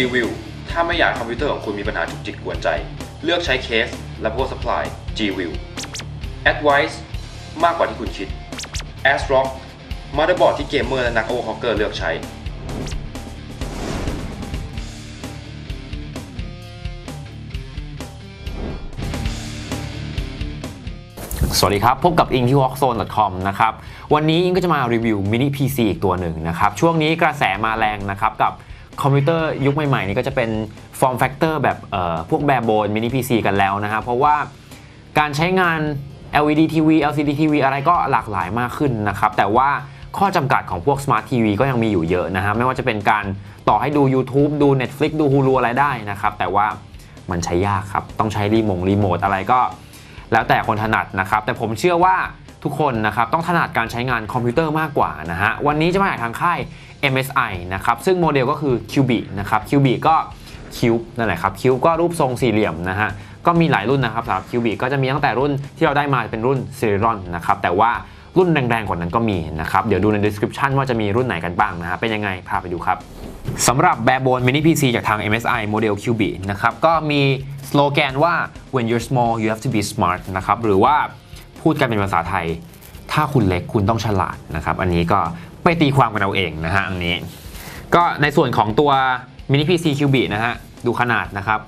G-View ถ้าไม่อยากคอมพิวเตอร์ของคุณมีปัญหาจุกจิกกวนใจ เลือกใช้เคสและ power supply G-View Advice มากกว่าที่คุณคิด ASRock มา t เตอร์บอร์ดที่เกมเมอร์และนักโอเวอร์คล็อกเกอร์เลือกใช้ สวัสดีครับ พบกับอิงที่ walkzone.com นะครับ วันนี้อิงก็จะมารีวิวมินิ PC อีกตัวหนึ่งนะครับ ช่วงนี้กระแสมาแรงนะครับกับ คอมพิวเตอร์ยุคใหม่ๆนี้ก็จะเป็น form factor แบบพวกแบบโบนมินิ PC กันแล้วนะครับเพราะว่าการใช้งาน LED TV LCD TV อะไรก็หลากหลายมากขึ้นนะครับแต่ว่าข้อจำกัดของพวก Smart TV ก็ยังมีอยู่เยอะนะฮะไม่ว่าจะเป็นการต่อให้ดู YouTube ดู Netflix ดู Hulu อะไรได้นะครับแต่ว่ามันใช้ยากครับ ต้องใช้รีโมงรีโมทอะไรก็ แล้วแต่คนถนัดนะครับ แต่ผมเชื่อว่าทุกคนนะครับ ต้องถนัดการใช้งานคอมพิวเตอร์มากกว่านะฮะ วันนี้จะมาจากทางค่าย MSI นะครับ ซึ่งโมเดลก็คือ Cubic นะครับ Cubic ก็ Cube นั่นแหละครับ Cube ก็รูปทรงสี่เหลี่ยมนะฮะก็มีหลายรุ่นนะครับสำหรับ Cubic ก็จะมีตั้งแต่รุ่นที่เราได้มาเป็นรุ่น Celeron นะครับแต่ว่ารุ่นแรงๆกว่านั้นก็มีนะครับเดี๋ยวดูใน description ว่าจะมีรุ่นไหนกันบ้างนะฮะเป็นยังไงพาไปดูครับสำหรับแบบโบนมินิ PC จากทาง MSI โมเดล Cubic นะครับก็มีสโลแกนว่า when you're small you have to be smart นะครับหรือว่าพูดกันเป็นภาษาไทย ถ้าคุณเล็กคุณต้องฉลาดนะครับอันนี้ก็ ไปตีความกันเอาเองนะฮะอันนี้ ก็ในส่วนของตัวมินิ PC Cubic นะฮะดูขนาดนะครับ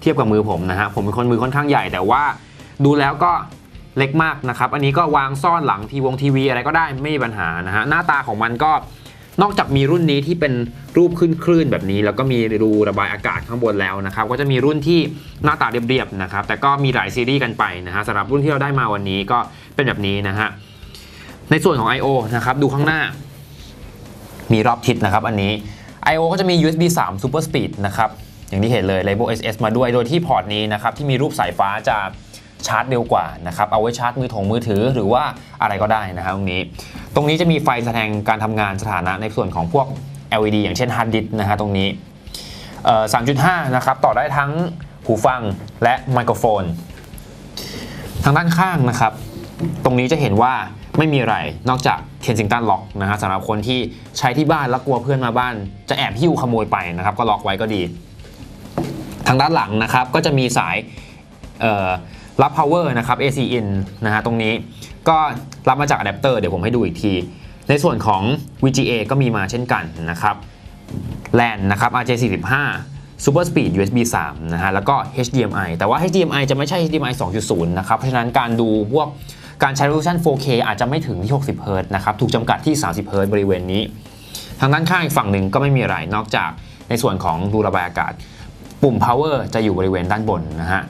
เทียบกับมือผมนะฮะผมเป็นคนมือค่อนข้างใหญ่แต่ว่าดูแล้วก็เล็กมากนะครับ อันนี้ก็วางซ่อนหลังทีวงทีวีอะไรก็ได้ไม่มีปัญหานะฮะหน้าตาของมันก็นอกจากมีรุ่นนี้ที่เป็นรูปขึ้นคลื่นแบบนี้ แล้วก็มีรูระบายอากาศข้างบนแล้วนะครับ ก็จะมีรุ่นที่หน้าตาเรียบๆนะครับ แต่ก็มีหลายซีรีส์กันไปนะฮะสำหรับรุ่นที่เราได้มาวันนี้ก็เป็นแบบนี้นะฮะในส่วนของ I/O นะครับดูข้างหน้า มีรอบทิศนะครับอันนี้ I/O ก็จะมี USB 3 Super Speed นะครับอย่างที่เห็นเลย Label SS มาด้วยโดยที่พอร์ตนี้นะครับที่มีรูปสายฟ้าจะชาร์จเร็วกว่านะครับเอาไว้ชาร์จมือถงมือถือหรือว่าอะไรก็ได้นะครับตรงนี้ ตรงนี้จะมีไฟแสดงการทำงานสถานะในส่วนของพวก LED อย่างเช่น Hard Disk นะฮะตรงนี้3.5 นะครับ ต่อได้ทั้งหูฟังและไมโครโฟน ทางด้านข้างนะครับ ตรงนี้จะเห็นว่าไม่มีอะไรนอกจาก Kensington Lock นะฮะสำหรับคนที่ใช้ที่บ้านแล้วกลัวเพื่อนมาบ้าน จะแอบหิ้วขโมยไปนะครับ ก็ล็อกไว้ก็ดี ทางด้านหลังนะครับก็จะมีสายรับ power นะครับ AC in นะฮะตรงนี้ก็รับมาจากอะแดปเตอร์เดี๋ยวผมให้ดูอีกที ในส่วนของ VGA ก็มีมาเช่นกันนะครับ LAN นะครับ RJ45 Super Speed USB 3นะฮะแล้วก็ HDMI แต่ว่า HDMI จะไม่ใช่ HDMI 2.0 นะครับ เพราะฉะนั้นการดูพวก การใช้ resolution 4K อาจจะไม่ถึงที่ 60 Hz นะครับ ถูกจำกัดที่ 30 Hz บริเวณนี้ ทางด้านข้างอีกฝั่งหนึ่งก็ไม่มีอะไร นอกจากในส่วนของรูระบายอากาศ ปุ่ม power จะอยู่บริเวณด้านบนนะฮะ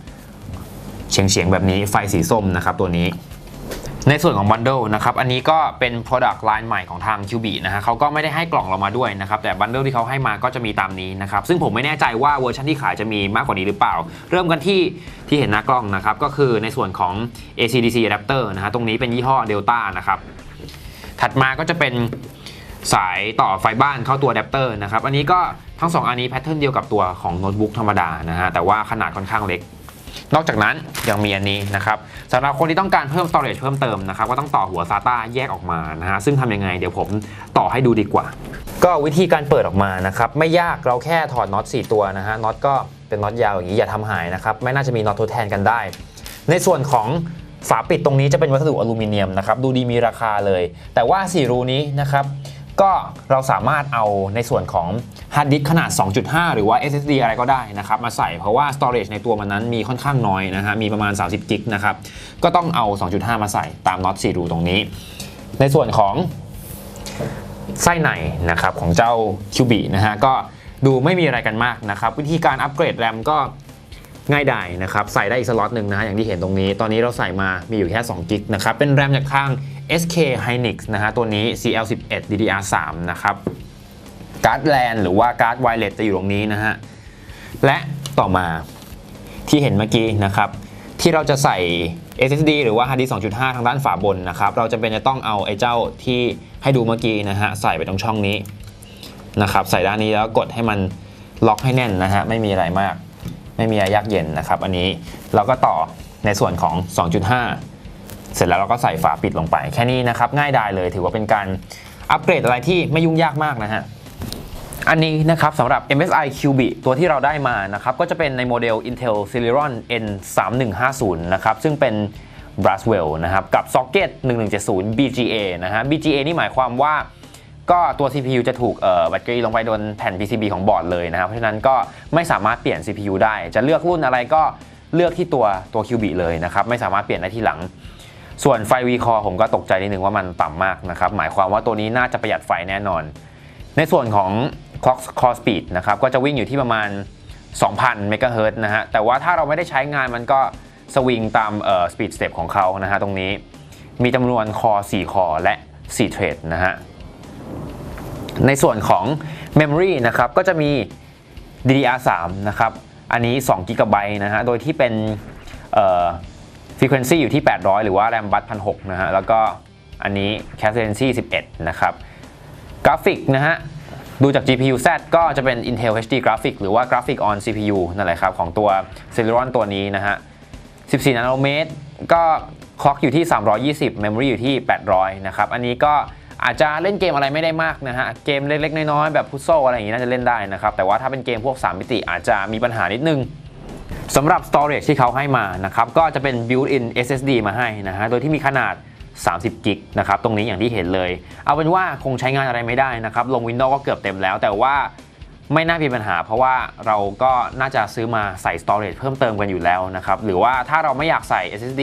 เฉียงเฉียงๆแบบนี้ไฟสีส้มนะครับตัวนี้ ในส่วนของ bundle นะครับ อันนี้ก็เป็น product line ใหม่ของทาง QB นะฮะเขาก็ไม่ได้ให้กล่องเรามาด้วยนะครับ แต่ bundle ที่เขาให้มาก็จะมีตามนี้นะครับ ซึ่งผมไม่แน่ใจว่าเวอร์ชันที่ขายจะมีมากกว่านี้หรือเปล่า เริ่มกันที่ที่เห็นหน้ากล้องนะครับ ก็คือในส่วนของ AC/DC adapter นะฮะ ตรงนี้เป็นยี่ห้อ Delta นะครับ ถัดมาก็จะเป็นสายต่อไฟบ้านเข้าตัวอะแดปเตอร์นะครับ อันนี้ก็ทั้ง 2 อันนี้แพทเทิร์นเดียวกับตัวของโน้ตบุ๊กธรรมดานะฮะ แต่ว่าขนาดค่อนข้างเล็ก นอกจากนั้นยังมีอันนี้นะครับสำหรับคนที่ต้องการเพิ่ม storage เพิ่มเติมนะครับก็ต้องต่อหัว SATA แยกออกมานะฮะซึ่งทำยังไงเดี๋ยวผมต่อให้ดูดีกว่า ก็วิธีการเปิดออกมานะครับไม่ยากเราแค่ถอดน็อต4ตัวนะฮะน็อตก็เป็นน็อตยาวอย่างนี้อย่าทำหายนะครับไม่น่าจะมีน็อตทดแทนกันได้ ในส่วนของฝาปิดตรงนี้จะเป็นวัสดุอลูมิเนียมนะครับดูดีมีราคาเลย แต่ว่า 4 รูนี้นะครับ ก็เราสามารถเอาในส่วนของฮาร์ดดิสขนาด 2.5 หรือว่า SSD อะไรก็ได้นะครับมาใส่เพราะว่า storage ในตัวมันนั้นมีค่อนข้างน้อยนะฮะมีประมาณ 30 กิกนะครับก็ต้องเอา 2.5 มาใส่ตามน็อต4รูตรงนี้ ในส่วนของไส้ในนะครับของเจ้า QB นะฮะก็ดูไม่มีอะไรกันมากนะครับ วิธีการอัปเกรดแรมก็ง่ายดายนะครับ ใส่ได้อีกสล็อตหนึ่งนะฮะอย่างที่เห็นตรงนี้ ตอนนี้เราใส่มามีอยู่แค่2กิกนะครับ เป็นแรมจากทาง SK Hynix นะฮะตัวนี้ CL11 DDR3 นะครับการ์ดแลนหรือว่าการ์ดไวเลสจะอยู่ตรงนี้นะฮะ และต่อมาที่เห็นเมื่อกี้นะครับ ที่เราจะใส่ SSD หรือว่า hard disk 2.5 ทางด้านฝาบนนะครับ เราจะเป็นจะต้องเอาไอ้เจ้าที่ให้ดูเมื่อกี้นะฮะ ใส่ไปตรงช่องนี้นะครับ ใส่ด้านนี้แล้วกดให้มันล็อกให้แน่นนะฮะ ไม่มีอะไรมาก ไม่มีอะไรยากเย็นนะครับ อันนี้เราก็ต่อในส่วนของ 2.5 เสร็จแล้วเราก็ใส่ฝาปิดลงไป แค่นี้นะครับง่ายดายเลย ถือว่าเป็นการอัปเกรดอะไรที่ไม่ยุ่งยากมากนะฮะอันนี้นะครับสำหรับ MSI Qubit ตัวที่เราได้มานะครับก็จะเป็นในโมเดล Intel Celeron N3150 นะครับซึ่งเป็น Braswell นะครับกับ Socket 1170 BGA นะฮะ BGA นี่หมายความว่าก็ตัว CPU จะถูกเอ่อแบตเตอรี่ลงไปโดนแผ่น PCB ของบอร์ดเลยนะครับ เพราะฉะนั้นก็ไม่สามารถเปลี่ยน CPU ได้ จะเลือกรุ่นอะไรก็เลือกที่ตัวตัว Qubit เลยนะครับ ไม่สามารถเปลี่ยนได้ทีหลัง ส่วนไฟ V-Core ผมก็ตกใจนิดนึงว่ามันต่ำมากนะครับหมายความว่าตัวนี้น่าจะประหยัดไฟแน่นอน ในส่วนของ clock core speed นะครับก็จะวิ่งอยู่ที่ประมาณ 2,000 เมกะเฮิรตซ์นะฮะแต่ว่าถ้าเราไม่ได้ใช้งานมันก็สวิงตามเอ่อ speed step ของเขานะฮะตรงนี้มีจำนวนคอ4คอและ4เทรดนะฮะในส่วนของ memory นะครับก็จะมี DDR3 นะครับอันนี้2 g b นะฮะโดยที่เป็นเอ่อ frequency อยู่ที่ 800 หรือว่า RAM bus 1,600นะฮะ แล้วก็อันนี้ cadency 11 นะครับ กราฟิกนะฮะ ดูจาก GPU Z ก็จะเป็น Intel HD Graphic หรือว่า Graphic on CPU นั่นแหละครับ ของตัว Celeron ตัวนี้นะฮะ 14 นาโนเมตร ก็คล็อกอยู่ที่ 320 Memory อยู่ที่ 800 นะครับ อันนี้ก็อาจจะเล่นเกมอะไรไม่ได้มากนะฮะ เกมเล็กๆ น้อยๆ แบบพุซโซอะไรอย่างงี้น่าจะเล่นได้นะครับ แต่ว่าถ้าเป็นเกมพวก 3 มิติอาจจะมีปัญหานิดนึง สำหรับ storage ที่เขาให้มานะครับก็จะเป็น built-in SSD มาให้นะฮะโดยที่มีขนาด 30 กิกนะครับตรงนี้อย่างที่เห็นเลย เอาเป็นว่าคงใช้งานอะไรไม่ได้นะครับลง Windows ก็เกือบเต็มแล้ว แต่ว่าไม่น่ามีปัญหา เพราะว่าเราก็น่าจะซื้อมาใส่ storage เพิ่มเติมกันอยู่แล้วนะครับหรือว่าถ้าเราไม่อยากใส่ SSD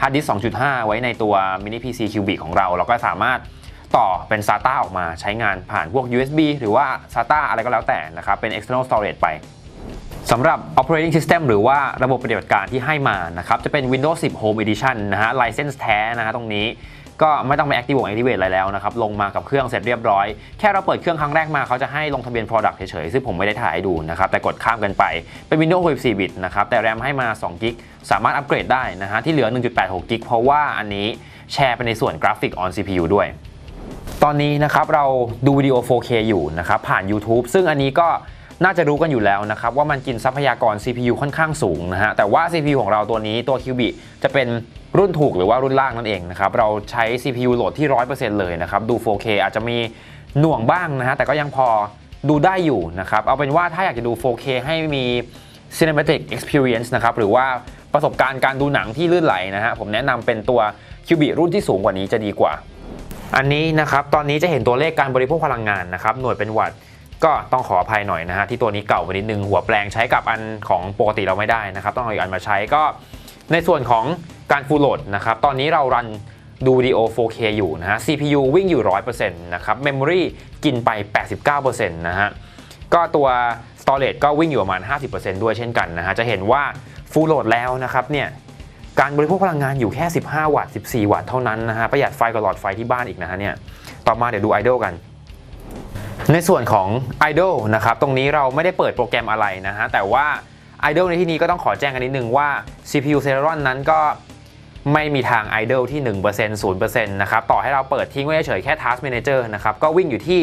hard disk 2.5 ไว้ในตัว mini PC Qubit ของเรา เราก็สามารถต่อเป็น SATA ออกมาใช้งานผ่านพวก USB หรือว่า SATA อะไรก็แล้วแต่นะครับเป็น external storage ไป สำหรับ operating system หรือว่าระบบปฏิบัติการที่ให้มานะครับจะเป็น Windows 10 Home Edition นะฮะ license แท้นะฮะตรงนี้ก็ไม่ต้องไป activate activate อะไรแล้วนะครับ ลงมากับเครื่องเสร็จเรียบร้อย แค่เราเปิดเครื่องครั้งแรกมาเขาจะให้ลงทะเบียน product เฉยๆ ซึ่งผมไม่ได้ถ่ายดูนะครับ แต่กดข้ามกันไป เป็น Windows 64 bit นะครับ แต่ RAM ให้มา2 g b สามารถอัปเกรดได้นะฮะ ที่เหลือ 1.86 g b เพราะว่าอันนี้แชร์ไปในส่วน Graphic on CPU ด้วย ตอนนี้นะครับเราดูวิดีโอ 4K อยู่นะครับผ่าน YouTube ซึ่งอันนี้ก็ น่าจะรู้กันอยู่แล้วนะครับว่ามันกินทรัพยากร CPU ค่อนข้างสูงนะฮะแต่ว่า CPU ของเราตัวนี้ตัว q u b i จะเป็นรุ่นถูกหรือว่ารุ่นล่างนั่นเองนะครับเราใช้ CPU โหลดที่ 100%เลยนะครับดู 4K อาจจะมีหน่วงบ้างนะฮะแต่ก็ยังพอดูได้อยู่นะครับเอาเป็นว่าถ้าอยากจะดู 4K ให้มี Cinematic Experience นะครับหรือว่าประสบการณ์การดูหนังที่ลื่นไหลนะฮะผมแนะนำเป็นตัว q u b i รุ่นที่สูงกว่านี้จะดีกว่าอันนี้นะครับ ตอนนี้จะเห็นตัวเลขการบริโภคพลังงานนะครับ หน่วยเป็นวัตต์ ก็ต้องขออภัยหน่อยนะฮะที่ตัวนี้เก่าไปนิดนึงหัวแปลงใช้กับอันของปกติเราไม่ได้นะครับ ต้องเอาอีกอันมาใช้ก็ในส่วนของการฟูลโหลดนะครับ ตอนนี้เรารันดูวิดีโอ 4K อยู่นะฮะ CPU วิ่งอยู่ 100%นะครับ Memory กินไป 89%นะฮะ ก็ตัว Storage ก็วิ่งอยู่ประมาณ 50%ด้วยเช่นกันนะฮะ จะเห็นว่าฟูลโหลดแล้วนะครับเนี่ยการบริโภคพลังงานอยู่แค่ 15 วัตต์ 14 วัตต์เท่านั้นนะฮะ ประหยัดไฟกว่าหลอดไฟที่บ้านอีกนะฮะเนี่ย ต่อมาเดี๋ยวดู Idol กัน ในส่วนของ Idol นะครับ ตรงนี้เราไม่ได้เปิดโปรแกรมอะไรนะฮะ แต่ว่า Idol ในที่นี้ก็ต้องขอแจ้งกันนิดนึงว่า CPU Celeron นั้นก็ไม่มีทาง Idle ที่ 1% 0%นะครับ ต่อให้เราเปิดทิ้งไว้เฉยๆแค่ Task Manager นะครับ ก็วิ่งอยู่ที่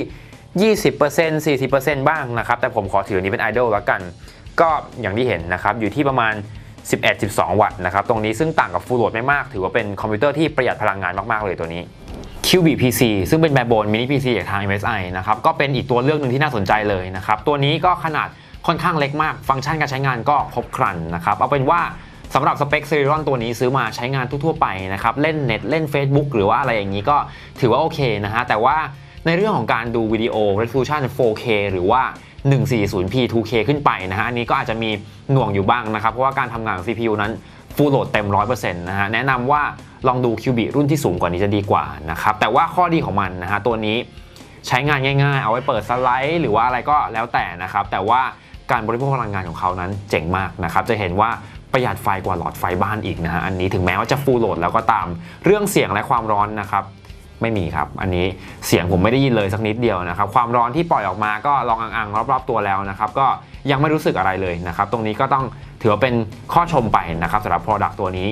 20% 40%บ้างนะครับ แต่ผมขอถือนนี้เป็น Idle แล้วกัน ก็อย่างที่เห็นนะครับ อยู่ที่ประมาณ 11-12 วัตต์นะครับ ตรงนี้ซึ่งต่างกับ Full Load ไม่มาก ถือว่าเป็นคอมพิวเตอร์ที่ประหยัดพลังงานมาก ๆ เลยตัวนี้ Qubit PC ซึ่งเป็นแบบโบนมินิ PC จากทาง MSI นะครับก็เป็นอีกตัวเลือกหนึ่งที่น่าสนใจเลยนะครับตัวนี้ก็ขนาดค่อนข้างเล็กมาก ฟังก์ชันการใช้งานก็ครบครันนะครับเอาเป็นว่าสำหรับสเปค Celeron ตัวนี้ซื้อมาใช้งานทั่วๆไปนะครับเล่นเน็ตเล่น Facebook หรือว่าอะไรอย่างนี้ก็ถือว่าโอเคนะฮะแต่ว่าในเรื่องของการดูวิดีโอ resolution 4K หรือว่า 140p 2K ขึ้นไปนะฮะอันนี้ก็อาจจะมีหน่วงอยู่บ้างนะครับ เพราะว่าการทำงานของ CPU นั้น ฟูลโหลดเต็ม 100%นะฮะแนะนำว่าลองดูคิวบิรุ่นที่สูงกว่านี้จะดีกว่านะครับแต่ว่าข้อดีของมันนะฮะตัวนี้ใช้งานง่ายๆ เอาไว้เปิดสไลด์หรือว่าอะไรก็แล้วแต่นะครับแต่ว่าการบริโภคพลังงานของเขานั้นเจ๋งมากนะครับจะเห็นว่าประหยัดไฟกว่าหลอดไฟบ้านอีกนะฮะอันนี้ถึงแม้ว่าจะฟูลโหลดแล้วก็ตามเรื่องเสียงและความร้อนนะครับ ไม่มีครับ อันนี้เสียงผมไม่ได้ยินเลยสักนิดเดียวนะครับ ความร้อนที่ปล่อยออกมาก็ลองอังๆรอบๆตัวแล้วนะครับ ก็ยังไม่รู้สึกอะไรเลยนะครับ ตรงนี้ก็ต้องถือว่าเป็นข้อชมไปนะครับสำหรับ Product ตัวนี้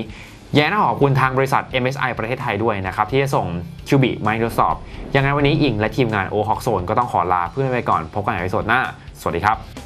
แย่น่าขอบคุณทางบริษัท MSI ประเทศไทยด้วยนะครับ ที่จะส่ง Qubit มาให้ทดสอบยังไงวันนี้อิงและทีมงาน o h o k Zone ก็ต้องขอลาเพื่อนไปก่อนพบกันในวิดีโอหน้า สวัสดีครับ